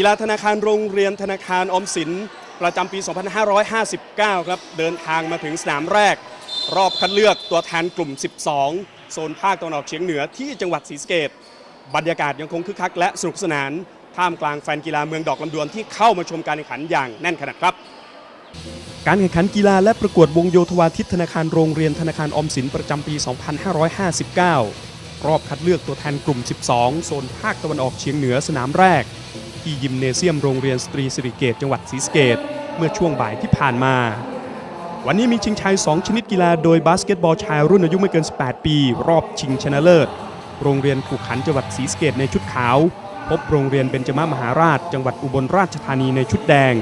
กีฬาธนาคารโรงเรียนธนาคารอมสิน ประจำปี 2559 ครับ เดินทางมาถึงสนามแรก รอบคัดเลือกตัวแทนกลุ่ม 12 โซนภาคตะวันออกเฉียงเหนือที่จังหวัดศรีสะเกษบรรยากาศยังคงคึกคักและสนุกสนาน ท่ามกลางแฟนกีฬาเมืองดอกลำดวนที่เข้ามาชมการแข่งขันอย่างแน่นขนาดครับ การแข่งขันกีฬาและประกวดวงโยธวาทิตธนาคารโรงเรียนธนาคารอมสินประจำปี 2559 รอบคัดเลือกตัวแทนกลุ่ม 12 โซนภาคตะวันออกเฉียงเหนือสนามแรก ที่ยิมเนเซียมโรงเรียนสตรีสิริเกตจังหวัดศรีสะเกตเมื่อช่วงบ่ายที่ผ่านมา วันนี้มีชิงชัย 2 ชนิดกีฬา โดยบาสเกตบอลชายรุ่นอายุไม่เกิน 18 ปี รอบชิงชนะเลิศ โรงเรียนขู่ขันจังหวัดศรีสะเกตในชุดขาว พบโรงเรียนเบญจมามหาราช จังหวัดอุบลราชธานีในชุดแดง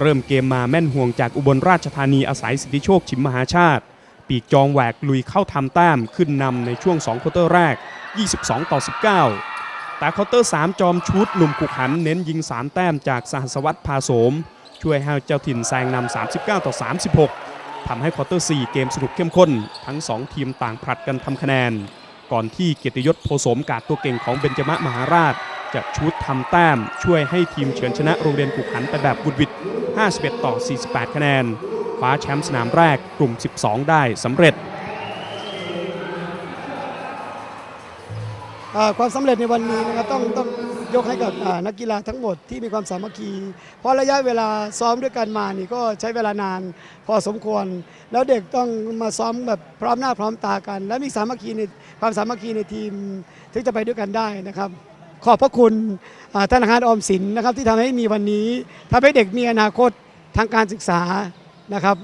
เริ่มเกมมาแม่นห่วงจากอุบลราชธานีอาศัยสิทธิโชคชิมมหาชาติ ปีกจองแหวกลุยเข้าทำแต้มขึ้นนำในช่วง2ควอเตอร์แรก 22 ต่อ 19 แต่ควอเตอร์3จอมชุดหนุ่มกุกหันเน้นยิง 3 แต้มจากสหัสวัตพาโสม ช่วยให้เจ้าถิ่นแซงนำ39 ต่อ 36ทำให้ควอเตอร์ 4 เกมสนุกเข้มข้น ทั้ง 2 ทีมต่างผลัดกันทำคะแนน ก่อนที่เกียรติยศโพสมกาดตัวเก่งของเบญจมะมหาราช จะชุดทำแต้ม ช่วยให้ทีมเฉือนชนะโรงเรียนกุกหันไปแบบบุดวิด51 ต่อ 48 คะแนนคว้าแชมป์สนามแรกกลุ่ม 12 ได้สำเร็จ ความสำเร็จในวันนี้นะครับต้องต้องยกให้กับนักกีฬาทั้งหมดที่มีความสามัคคี เพราะระยะเวลาซ้อมด้วยกันมานี่ก็ใช้เวลานานพอสมควร แล้วเด็กต้องมาซ้อมแบบพร้อมหน้าพร้อมตากัน และมีสามัคคีในความสามัคคีในทีมถึงจะไปด้วยกันได้นะครับ ขอบพระคุณอ่าธนาคารออมสินนะครับที่ทำให้มีวันนี้ทำให้เด็กมีอนาคตทางการศึกษานะครับ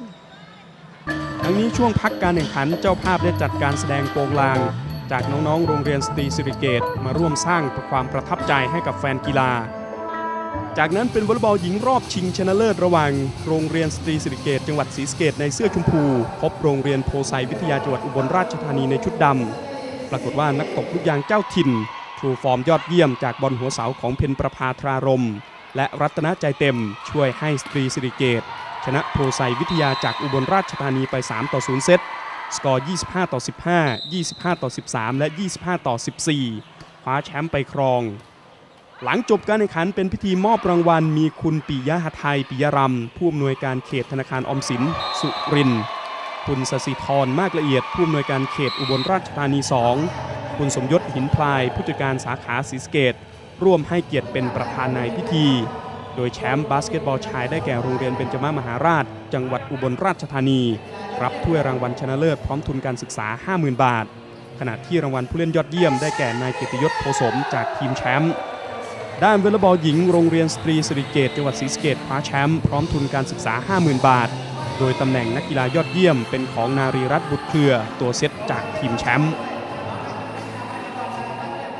ทั้งนี้ช่วงพักการแข่งขันเจ้าภาพได้จัดการแสดงโปงลาง จากน้องๆ โรงเรียนสตรีสิริเกตมาร่วมสร้างความประทับใจให้กับแฟนกีฬา จากนั้นเป็นวอลเลย์บอลหญิงรอบชิงชนะเลิศระหว่างโรงเรียนสตรีสิริเกตจังหวัดศรีสะเกตในเสื้อชมพู พบโรงเรียนโพไซวิทยาจังหวัดอุบลราชธานีในชุดดำปรากฏว่านักตบลูกยางเจ้าถิ่นทรูฟอร์มยอดเยี่ยมจากบอลหัวเสาของเพนประภาทรารม และรัตนใจเต็มช่วยให้สตรีสิริเกตชนะโพไซวิทยาจากอุบลราชธานีไป 3 ต่อ 0 เซต สกอร์ 25 ต่อ 15 25 ต่อ 13 และ 25 ต่อ 14 คว้าแชมป์ไปครอง หลังจบการแข่งขันเป็นพิธีมอบรางวัล มีคุณปิยะหทัยปิยรำผู้อำนวยการเขตธนาคารอมสิน สุริน คุณสสิธรมากละเอียด ผู้อำนวยการเขตอุบลราชธานี 2 คุณสมยศหินพลาย ผู้จัดการสาขาศรีสเกต ร่วมให้เกียรติเป็นประธานในพิธี โดยแชมป์บาสเกตบอลชายได้แก่โรงเรียนเบญจมามหาราช จังหวัดอุบลราชธานี รับถ้วยรางวัลชนะเลิศพร้อมทุนการศึกษา 50,000 บาท ขณะที่รางวัลผู้เล่นยอดเยี่ยมได้แก่นายเกียรติยศโพสมจากทีมแชมป์ด้านวอลเลย์บอลหญิงโรงเรียนสตรีสิริเกตจังหวัดศรีสะเกตคว้าแชมป์พร้อมทุนการศึกษา 50,000 บาท โดยตำแหน่งนักกีฬายอดเยี่ยมเป็นของนารีรัตน์บุตรเครือ ตัวเซตจากทีมแชมป์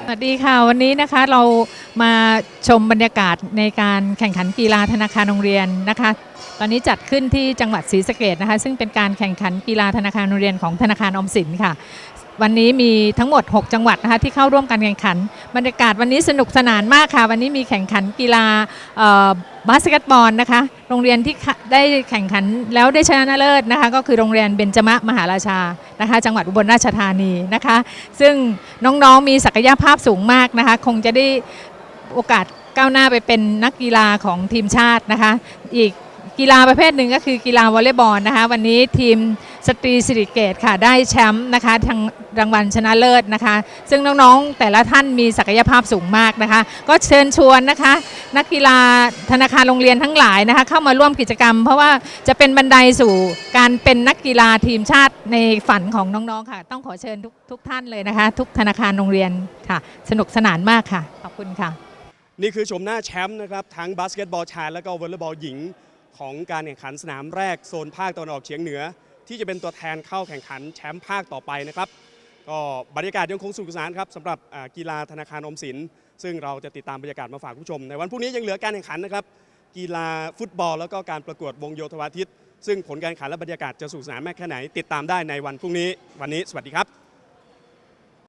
สวัสดีค่ะ วันนี้นะคะเรามาชมบรรยากาศในการแข่งขันกีฬาธนาคารโรงเรียนนะคะ ตอนนี้จัดขึ้นที่จังหวัดศรีสะเกดนะคะ ซึ่งเป็นการแข่งขันกีฬาธนาคารโรงเรียนของธนาคารออมสินค่ะ วันนี้มีทั้งหมด 6 จังหวัดนะคะที่เข้าร่วมการแข่งขัน บรรยากาศวันนี้สนุกสนานมากค่ะ วันนี้มีแข่งขันกีฬาบาสเกตบอลนะคะ โรงเรียนที่ได้แข่งขันแล้วได้ชนะเลิศนะคะ ก็คือโรงเรียนเบญจมะมหาราชานะคะ จังหวัดอุบลราชธานีนะคะ ซึ่งน้องๆมีศักยภาพสูงมากนะคะ คงจะได้โอกาสก้าวหน้าไปเป็นนักกีฬาของทีมชาตินะคะ อีกกีฬาประเภทหนึ่งก็คือกีฬาวอลเลย์บอลนะคะ วันนี้ทีม สตรีสิริเกตค่ะได้แชมป์นะคะทางรางวัลชนะเลิศนะคะ ซึ่งน้องๆแต่ละท่านมีศักยภาพสูงมากนะคะ ก็เชิญชวนนะคะ นักกีฬาธนาคารโรงเรียนทั้งหลายนะคะ เข้ามาร่วมกิจกรรม เพราะว่าจะเป็นบันไดสู่การเป็นนักกีฬาทีมชาติในฝันของน้องๆค่ะ ต้องขอเชิญทุกทุกท่านเลยนะคะ ทุกธนาคารโรงเรียนค่ะ สนุกสนานมากค่ะ ขอบคุณค่ะ นี่คือชมหน้าแชมป์นะครับทั้งบาสเกตบอลชายและก็วอลเลย์บอลหญิงของการแข่งขันสนามแรกโซนภาคตะวันออกเฉียงเหนือ ที่จะเป็นตัวแทนเข้าแข่งขันแชมป์ภาคต่อไปนะครับ ก็บรรยากาศยังคงสนุกสนานครับสำหรับกีฬาธนาคารออมสิน ซึ่งเราจะติดตามบรรยากาศมาฝากผู้ชม ในวันพรุ่งนี้ยังเหลือการแข่งขันนะครับกีฬาฟุตบอลแล้วก็การประกวดวงโยธวาทิตซึ่งผลการแข่งขันและบรรยากาศจะสนุกสนานมากแค่ไหน ติดตามได้ในวันพรุ่งนี้ วันนี้สวัสดีครับ